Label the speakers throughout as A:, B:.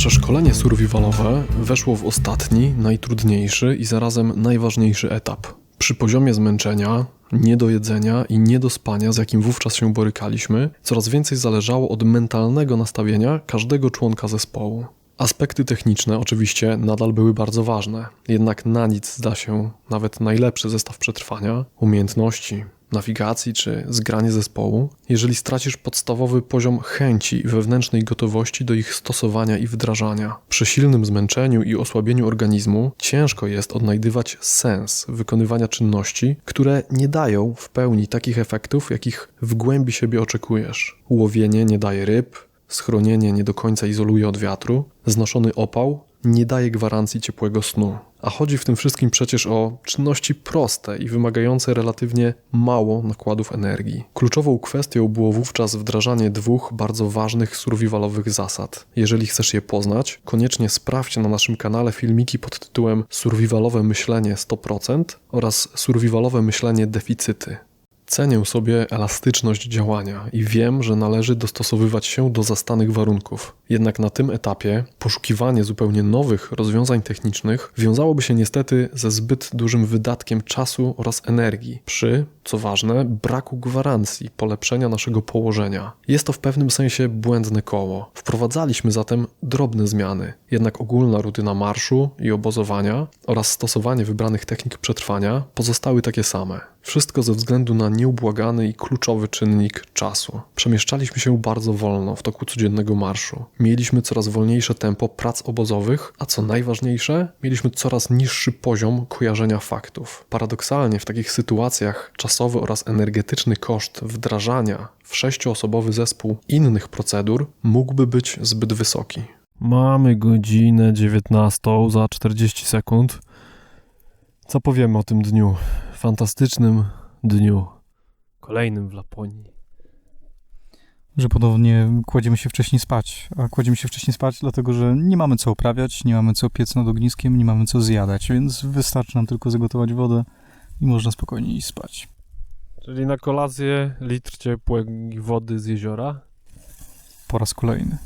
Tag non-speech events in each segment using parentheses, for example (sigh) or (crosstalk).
A: Nasze szkolenie survivalowe weszło w ostatni, najtrudniejszy i zarazem najważniejszy etap. Przy poziomie zmęczenia, niedojedzenia i niedospania, z jakim wówczas się borykaliśmy, coraz więcej zależało od mentalnego nastawienia każdego członka zespołu. Aspekty techniczne oczywiście nadal były bardzo ważne, jednak na nic zda się nawet najlepszy zestaw przetrwania, umiejętności, nawigacji czy zgranie zespołu, jeżeli stracisz podstawowy poziom chęci i wewnętrznej gotowości do ich stosowania i wdrażania. Przy silnym zmęczeniu i osłabieniu organizmu ciężko jest odnajdywać sens wykonywania czynności, które nie dają w pełni takich efektów, jakich w głębi siebie oczekujesz. Łowienie nie daje ryb, schronienie nie do końca izoluje od wiatru, znoszony opał nie daje gwarancji ciepłego snu. A chodzi w tym wszystkim przecież o czynności proste i wymagające relatywnie mało nakładów energii. Kluczową kwestią było wówczas wdrażanie dwóch bardzo ważnych survivalowych zasad. Jeżeli chcesz je poznać, koniecznie sprawdź na naszym kanale filmiki pod tytułem Survivalowe myślenie 100% oraz Survivalowe myślenie deficyty. Cenię sobie elastyczność działania i wiem, że należy dostosowywać się do zastanych warunków. Jednak na tym etapie poszukiwanie zupełnie nowych rozwiązań technicznych wiązałoby się niestety ze zbyt dużym wydatkiem czasu oraz energii, przy, co ważne, braku gwarancji polepszenia naszego położenia. Jest to w pewnym sensie błędne koło. Wprowadzaliśmy zatem drobne zmiany, jednak ogólna rutyna marszu i obozowania oraz stosowanie wybranych technik przetrwania pozostały takie same. Wszystko ze względu na nieubłagany i kluczowy czynnik czasu. Przemieszczaliśmy się bardzo wolno w toku codziennego marszu. Mieliśmy coraz wolniejsze tempo prac obozowych, a co najważniejsze, mieliśmy coraz niższy poziom kojarzenia faktów. Paradoksalnie w takich sytuacjach czasowy oraz energetyczny koszt wdrażania w sześcioosobowy zespół innych procedur mógłby być zbyt wysoki. Mamy godzinę 19 za 40 sekund. Co powiemy o tym dniu? Fantastycznym dniu. Kolejnym w Laponii.
B: że podobnie kładziemy się wcześniej spać. A kładziemy się wcześniej spać, dlatego że nie mamy co uprawiać, nie mamy co piec nad ogniskiem, nie mamy co zjadać, więc wystarczy nam tylko zagotować wodę i można spokojnie iść spać.
A: Czyli na kolację litr ciepłej wody z jeziora.
B: Po raz kolejny.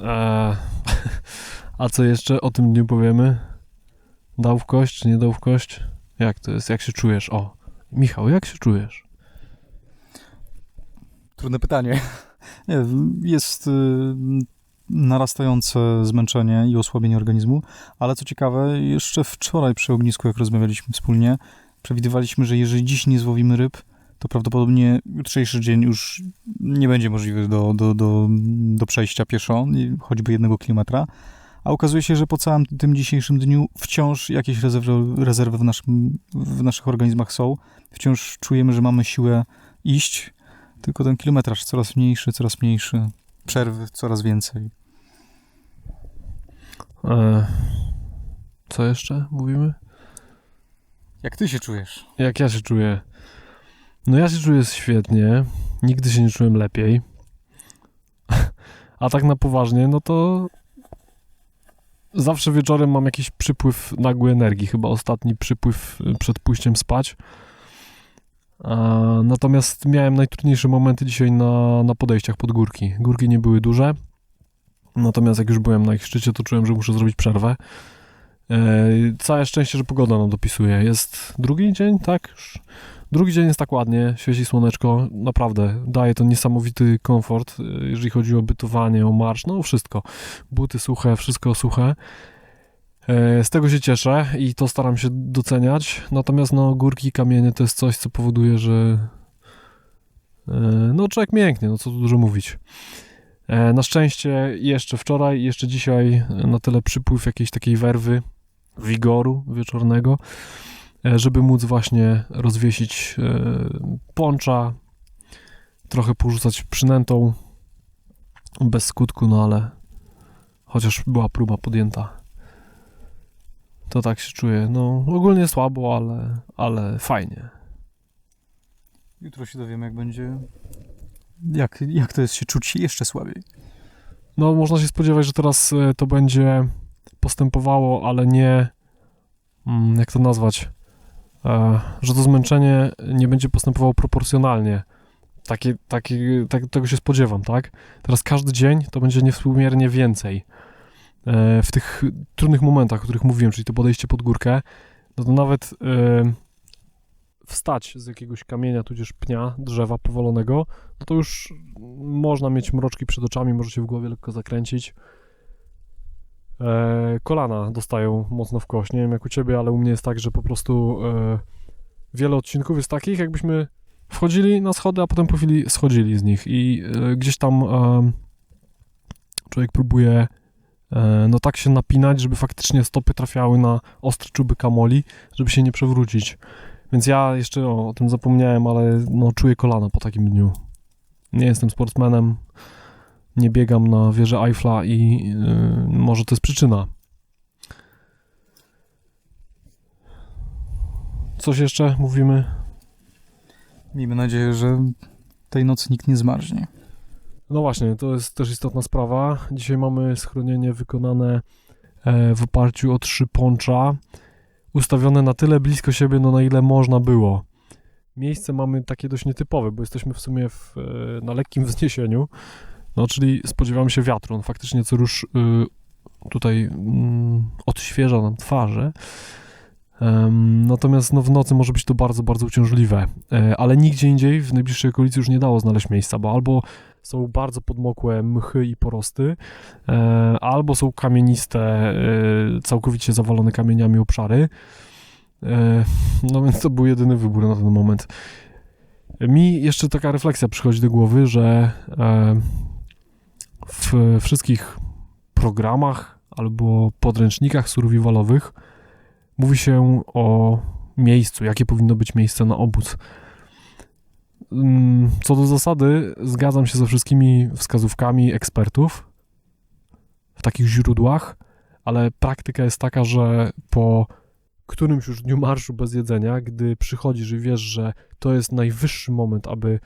A: Eee, (laughs) a co jeszcze o tym dniu powiemy? Dał w kość, czy nie dał w kość? Jak to jest? Jak się czujesz? O, Michał, jak się czujesz?
B: Trudne pytanie. (laughs) Nie, jest y, narastające zmęczenie i osłabienie organizmu, ale co ciekawe, jeszcze wczoraj przy ognisku, jak rozmawialiśmy wspólnie, przewidywaliśmy, że jeżeli dziś nie złowimy ryb, to prawdopodobnie jutrzejszy dzień już nie będzie możliwy do, do, do, do przejścia pieszo, choćby jednego kilometra. A okazuje się, że po całym tym dzisiejszym dniu wciąż jakieś rezerwy, rezerwy w, naszym, w naszych organizmach są. Wciąż czujemy, że mamy siłę iść, tylko ten kilometraż coraz mniejszy, coraz mniejszy, przerwy coraz więcej.
A: Eee, co jeszcze mówimy?
B: Jak ty się czujesz?
A: Jak ja się czuję? No ja się czuję świetnie. Nigdy się nie czułem lepiej. (laughs) A tak na poważnie, no to zawsze wieczorem mam jakiś przypływ nagły energii. Chyba ostatni przypływ y, przed pójściem spać. Natomiast miałem najtrudniejsze momenty dzisiaj na, na podejściach pod górki. Górki nie były duże. Natomiast jak już byłem na ich szczycie, to czułem, że muszę zrobić przerwę. E, całe szczęście, że pogoda nam dopisuje. Jest drugi dzień, tak? Drugi dzień jest tak ładnie, świeci słoneczko, naprawdę daje to niesamowity komfort, y, jeżeli chodzi o bytowanie, o marsz, no wszystko. Buty suche, wszystko suche. E, Z tego się cieszę i to staram się doceniać. Natomiast no górki, kamienie to jest coś, co powoduje, że e, no człowiek mięknie, no co tu dużo mówić. E, Na szczęście jeszcze wczoraj, jeszcze dzisiaj e, na tyle przypływ jakiejś takiej werwy, wigoru wieczornego, e, żeby móc właśnie rozwiesić e, poncza, trochę porzucać przynętą bez skutku, no ale chociaż była próba podjęta. To tak się czuję. No, ogólnie słabo, ale, ale fajnie.
B: Jutro się dowiemy, jak będzie. Jak, jak to jest się czuć jeszcze słabiej.
A: No, można się spodziewać, że teraz e, to będzie postępowało, ale nie. mm, Jak to nazwać? E, Że to zmęczenie nie będzie postępowało proporcjonalnie Takie, takie, tak, tego się spodziewam, tak? Teraz każdy dzień to będzie niewspółmiernie więcej. E, w tych trudnych momentach, o których mówiłem, czyli to podejście pod górkę, no to nawet e, wstać z jakiegoś kamienia, tudzież pnia, drzewa powalonego, no to już można mieć mroczki przed oczami, może się w głowie lekko zakręcić. E, kolana dostają mocno w kość. Nie wiem jak u ciebie, ale u mnie jest tak, że po prostu e, wiele odcinków jest takich, jakbyśmy wchodzili na schody, a potem po chwili schodzili z nich i e, gdzieś tam e, człowiek próbuje e, no tak się napinać, żeby faktycznie stopy trafiały na ostre czuby kamoli, żeby się nie przewrócić. Więc ja jeszcze o, o tym zapomniałem, ale no, czuję kolana po takim dniu. Nie jestem sportsmenem, nie biegam na wieżę Eiffla i yy, może to jest przyczyna. Coś jeszcze mówimy?
B: Miejmy nadzieję, że tej nocy nikt nie zmarznie.
A: No właśnie, to jest też istotna sprawa. Dzisiaj mamy schronienie wykonane e, w oparciu o trzy poncza, ustawione na tyle blisko siebie, no na ile można było. Miejsce mamy takie dość nietypowe, bo jesteśmy w sumie w, e, na lekkim wzniesieniu, no czyli spodziewamy się wiatru. On faktycznie co rusz y, tutaj mm, odświeża nam twarze. Natomiast no, w nocy może być to bardzo, bardzo uciążliwe. E, ale nigdzie indziej w najbliższej okolicy już nie dało znaleźć miejsca, bo albo są bardzo podmokłe mchy i porosty, e, albo są kamieniste, e, całkowicie zawalone kamieniami obszary. No więc to był jedyny wybór na ten moment. Mi jeszcze taka refleksja przychodzi do głowy, że w wszystkich programach albo podręcznikach survivalowych mówi się o miejscu, jakie powinno być miejsce na obóz. Mm, Co do zasady, zgadzam się ze wszystkimi wskazówkami ekspertów w takich źródłach, ale praktyka jest taka, że po którymś już dniu marszu bez jedzenia, gdy przychodzisz i wiesz, że to jest najwyższy moment, aby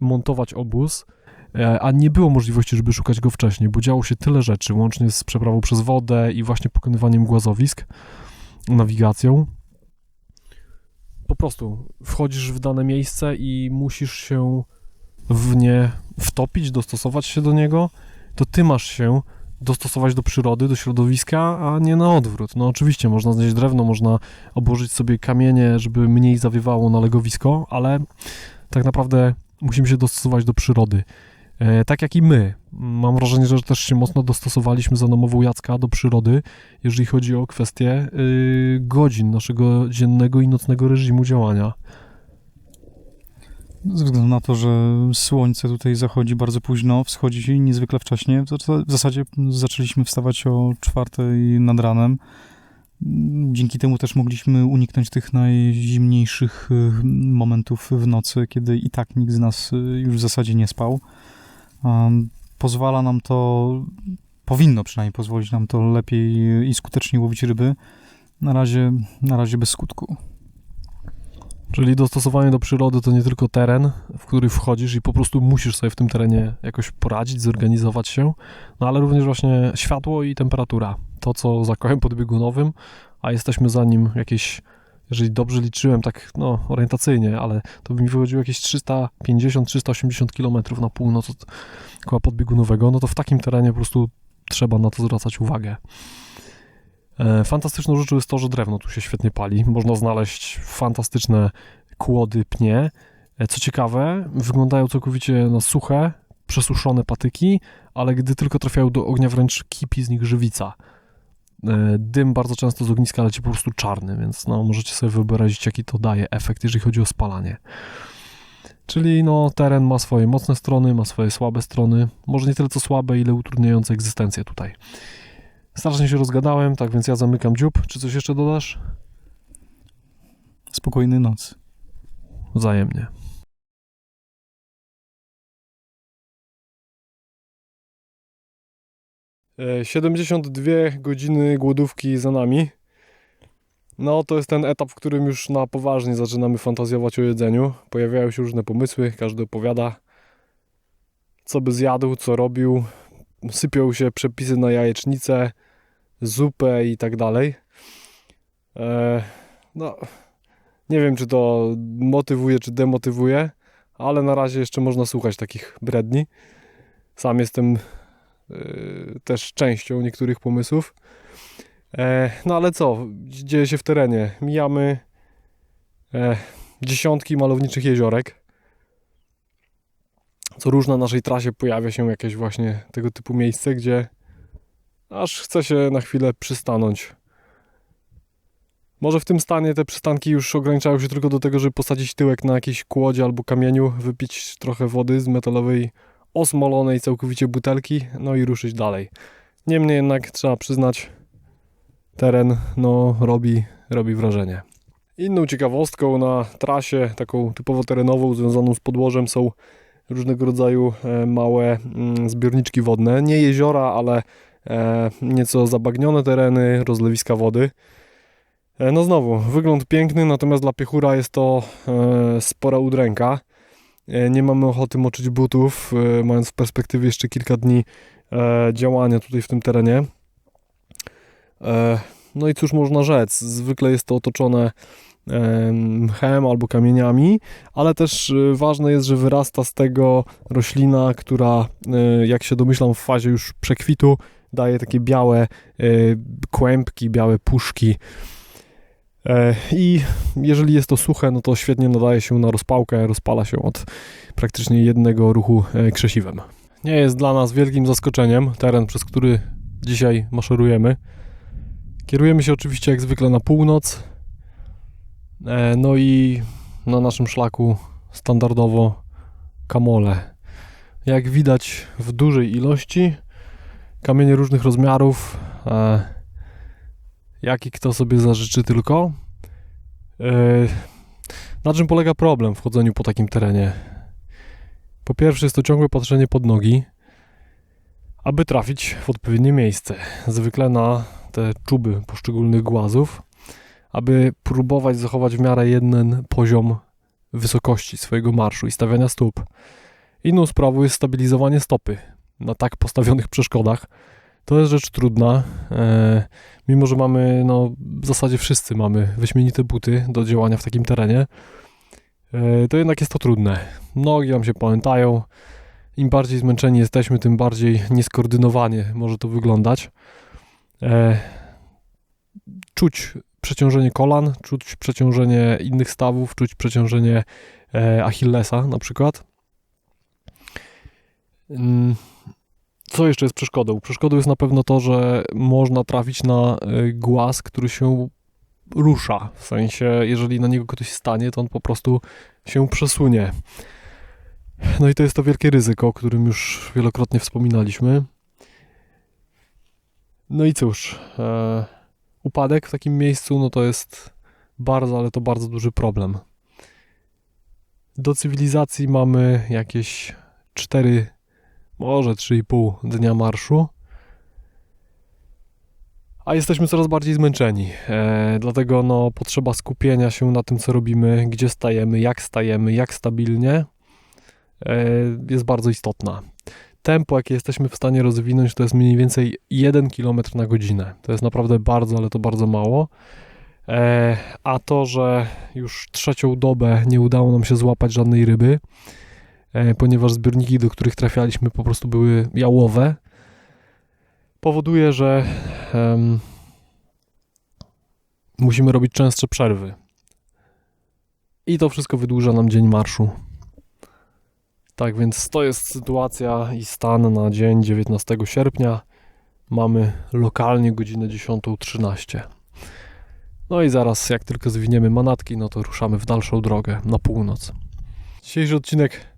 A: montować obóz, a nie było możliwości, żeby szukać go wcześniej, bo działo się tyle rzeczy, łącznie z przeprawą przez wodę i właśnie pokonywaniem głazowisk, nawigacją. Po prostu wchodzisz w dane miejsce i musisz się w nie wtopić, dostosować się do niego, to ty masz się dostosować do przyrody, do środowiska, a nie na odwrót. No oczywiście można znaleźć drewno, można obłożyć sobie kamienie, żeby mniej zawiewało na legowisko, ale tak naprawdę musimy się dostosować do przyrody. E, tak jak i my. Mam wrażenie, że też się mocno dostosowaliśmy za namową Jacka do przyrody, jeżeli chodzi o kwestie y, godzin naszego dziennego i nocnego reżimu działania.
B: Ze względu na to, że słońce tutaj zachodzi bardzo późno, wschodzi niezwykle wcześnie, to w zasadzie zaczęliśmy wstawać o czwartej nad ranem. Dzięki temu też mogliśmy uniknąć tych najzimniejszych y, momentów w nocy, kiedy i tak nikt z nas y, już w zasadzie nie spał. Pozwala nam to, powinno przynajmniej pozwolić nam to lepiej i skuteczniej łowić ryby. Na razie, na razie bez skutku.
A: Czyli dostosowanie do przyrody to nie tylko teren, w który wchodzisz i po prostu musisz sobie w tym terenie jakoś poradzić, zorganizować się, no ale również właśnie światło i temperatura. To, co za kołem podbiegunowym, a jesteśmy za nim jakieś, jeżeli dobrze liczyłem, tak no orientacyjnie, ale to by mi wychodziło jakieś 350-380 km na północ od koła podbiegunowego, no to w takim terenie po prostu trzeba na to zwracać uwagę. E, Fantastyczną rzeczą jest to, że drewno tu się świetnie pali. Można znaleźć fantastyczne kłody, pnie. E, Co ciekawe, wyglądają całkowicie na suche, przesuszone patyki, ale gdy tylko trafiają do ognia, wręcz kipi z nich żywica. E, Dym bardzo często z ogniska leci po prostu czarny, więc no, możecie sobie wyobrazić, jaki to daje efekt, jeżeli chodzi o spalanie. Czyli no, teren ma swoje mocne strony, ma swoje słabe strony. Może nie tyle co słabe, ile utrudniające egzystencję tutaj. Strasznie się rozgadałem, tak więc ja zamykam dziób. Czy coś jeszcze dodasz?
B: Spokojny noc.
A: Wzajemnie. 72 godziny głodówki za nami. No, to jest ten etap, w którym już na poważnie zaczynamy fantazjować o jedzeniu. Pojawiają się różne pomysły, każdy opowiada, co by zjadł, co robił. Sypią się przepisy na jajecznicę, zupę i tak dalej. E, no, nie wiem, czy to motywuje, czy demotywuje, ale na razie jeszcze można słuchać takich bredni. Sam jestem też częścią niektórych pomysłów. E, no ale co, dzieje się w terenie. Mijamy e, dziesiątki malowniczych jeziorek. Co róż na naszej trasie pojawia się jakieś właśnie tego typu miejsce, gdzie aż chce się na chwilę przystanąć. Może w tym stanie te przystanki już ograniczają się tylko do tego, żeby posadzić tyłek na jakiejś kłodzie albo kamieniu, wypić trochę wody z metalowej, osmolonej całkowicie butelki, no i ruszyć dalej. Niemniej jednak trzeba przyznać, teren no, robi, robi wrażenie. Inną ciekawostką na trasie, taką typowo terenową, związaną z podłożem, są różnego rodzaju e, małe mm, zbiorniczki wodne. Nie jeziora, ale e, nieco zabagnione tereny, rozlewiska wody. E, No znowu, wygląd piękny, natomiast dla piechura jest to spora udręka. E, Nie mamy ochoty moczyć butów, e, mając w perspektywie jeszcze kilka dni e, działania tutaj w tym terenie. No i cóż można rzec, zwykle jest to otoczone mchem albo kamieniami, ale też ważne jest, że wyrasta z tego roślina, która, jak się domyślam, w fazie już przekwitu daje takie białe kłębki, białe puszki. E, I jeżeli jest to suche, no to świetnie nadaje się na rozpałkę, rozpala się od praktycznie jednego ruchu e, krzesiwem. Nie jest dla nas wielkim zaskoczeniem teren, przez który dzisiaj maszerujemy. Kierujemy się oczywiście jak zwykle na północ. E, No i na naszym szlaku standardowo kamole. Jak widać w dużej ilości, kamienie różnych rozmiarów, jaki kto sobie zażyczy tylko. E, Na czym polega problem w chodzeniu po takim terenie? Po pierwsze jest to ciągłe patrzenie pod nogi, aby trafić w odpowiednie miejsce. Zwykle na te czuby poszczególnych głazów, aby próbować zachować w miarę jeden poziom wysokości swojego marszu i stawiania stóp. Inną sprawą jest stabilizowanie stopy na tak postawionych przeszkodach. To jest rzecz trudna, e, mimo że mamy, no w zasadzie wszyscy mamy wyśmienite buty do działania w takim terenie, e, to jednak jest to trudne. Nogi nam się pamiętają, im bardziej zmęczeni jesteśmy, tym bardziej nieskoordynowanie może to wyglądać. E, czuć przeciążenie kolan, czuć przeciążenie innych stawów, czuć przeciążenie e, Achillesa na przykład. Co jeszcze jest przeszkodą? Przeszkodą jest na pewno to, że można trafić na e, głaz, który się rusza. W sensie, jeżeli na niego ktoś stanie, to on po prostu się przesunie. No i to jest to wielkie ryzyko, o którym już wielokrotnie wspominaliśmy. No i cóż, e, upadek w takim miejscu, no to jest bardzo, ale to bardzo duży problem. Do cywilizacji mamy jakieś 4, może 3,5 dnia marszu. A jesteśmy coraz bardziej zmęczeni. E, dlatego no, potrzeba skupienia się na tym, co robimy, gdzie stajemy, jak stajemy, jak stabilnie e, jest bardzo istotna. Tempo, jakie jesteśmy w stanie rozwinąć, to jest mniej więcej 1 km na godzinę. To jest naprawdę bardzo, ale to bardzo mało. E, a to, że już trzecią dobę nie udało nam się złapać żadnej ryby, ponieważ zbiorniki, do których trafialiśmy, po prostu były jałowe, powoduje, że em, musimy robić częstsze przerwy. I to wszystko wydłuża nam dzień marszu. Tak więc to jest sytuacja i stan na dzień 19 sierpnia. Mamy lokalnie godzinę 10.13. No i zaraz, jak tylko zwiniemy manatki, no to ruszamy w dalszą drogę na północ. Dzisiejszy odcinek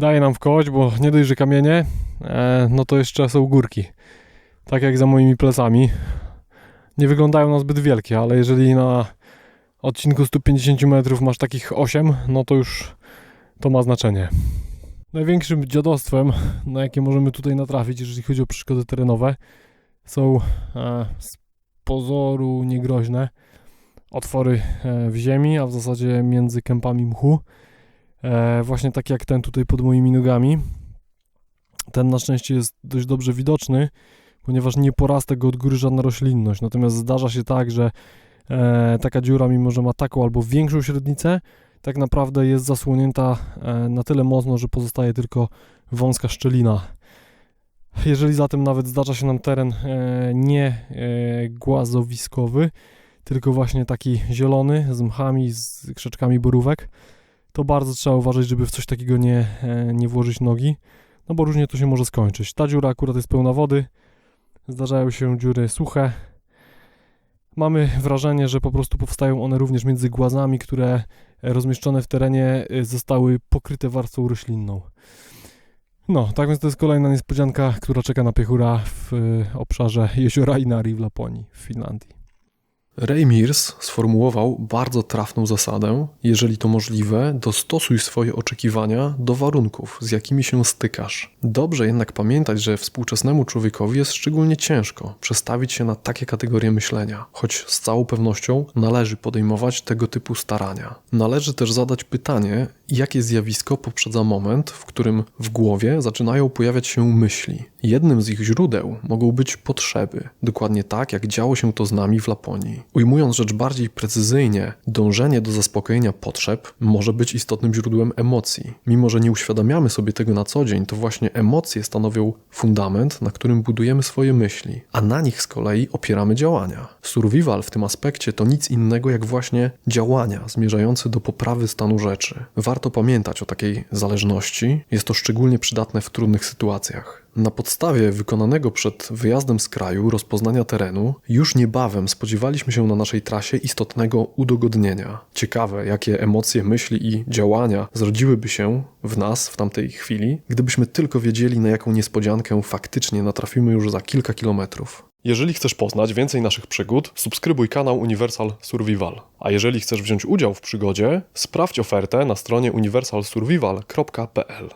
A: daje nam w kość, bo nie dość, że kamienie, e, no to jeszcze są górki. Tak jak za moimi plecami. Nie wyglądają na zbyt wielkie, ale jeżeli na odcinku 150 metrów masz takich 8, no to już to ma znaczenie. Największym dziadostwem, na jakie możemy tutaj natrafić, jeżeli chodzi o przeszkody terenowe, są e, z pozoru niegroźne otwory e, w ziemi, a w zasadzie między kępami mchu. E, właśnie tak jak ten tutaj pod moimi nogami. Ten na szczęście jest dość dobrze widoczny, ponieważ nie porasta go od góry żadna roślinność. Natomiast zdarza się tak, że e, taka dziura, mimo że ma taką albo większą średnicę, tak naprawdę jest zasłonięta e, na tyle mocno, że pozostaje tylko wąska szczelina. Jeżeli zatem nawet zdarza się nam teren e, nie e, głazowiskowy, tylko właśnie taki zielony, z mchami, z krzaczkami borówek, to bardzo trzeba uważać, żeby w coś takiego nie, e, nie włożyć nogi, no bo różnie to się może skończyć. Ta dziura akurat jest pełna wody, zdarzają się dziury suche. Mamy wrażenie, że po prostu powstają one również między głazami, które rozmieszczone w terenie y, zostały pokryte warstwą roślinną. No, tak więc to jest kolejna niespodzianka, która czeka na piechura w y, obszarze jeziora Inari w Laponii, w Finlandii. Ray Mears sformułował bardzo trafną zasadę: jeżeli to możliwe, dostosuj swoje oczekiwania do warunków, z jakimi się stykasz. Dobrze jednak pamiętać, że współczesnemu człowiekowi jest szczególnie ciężko przestawić się na takie kategorie myślenia, choć z całą pewnością należy podejmować tego typu starania. Należy też zadać pytanie, jakie zjawisko poprzedza moment, w którym w głowie zaczynają pojawiać się myśli. Jednym z ich źródeł mogą być potrzeby, dokładnie tak jak działo się to z nami w Laponii. Ujmując rzecz bardziej precyzyjnie, dążenie do zaspokojenia potrzeb może być istotnym źródłem emocji. Mimo, że nie uświadamiamy sobie tego na co dzień, to właśnie emocje stanowią fundament, na którym budujemy swoje myśli, a na nich z kolei opieramy działania. Survival w tym aspekcie to nic innego jak właśnie działania zmierzające do poprawy stanu rzeczy. Warto pamiętać o takiej zależności, jest to szczególnie przydatne w trudnych sytuacjach. Na podstawie wykonanego przed wyjazdem z kraju rozpoznania terenu, już niebawem spodziewaliśmy się na naszej trasie istotnego udogodnienia. Ciekawe, jakie emocje, myśli i działania zrodziłyby się w nas w tamtej chwili, gdybyśmy tylko wiedzieli, na jaką niespodziankę faktycznie natrafimy już za kilka kilometrów. Jeżeli chcesz poznać więcej naszych przygód, subskrybuj kanał Universal Survival. A jeżeli chcesz wziąć udział w przygodzie, sprawdź ofertę na stronie universalsurvival.pl.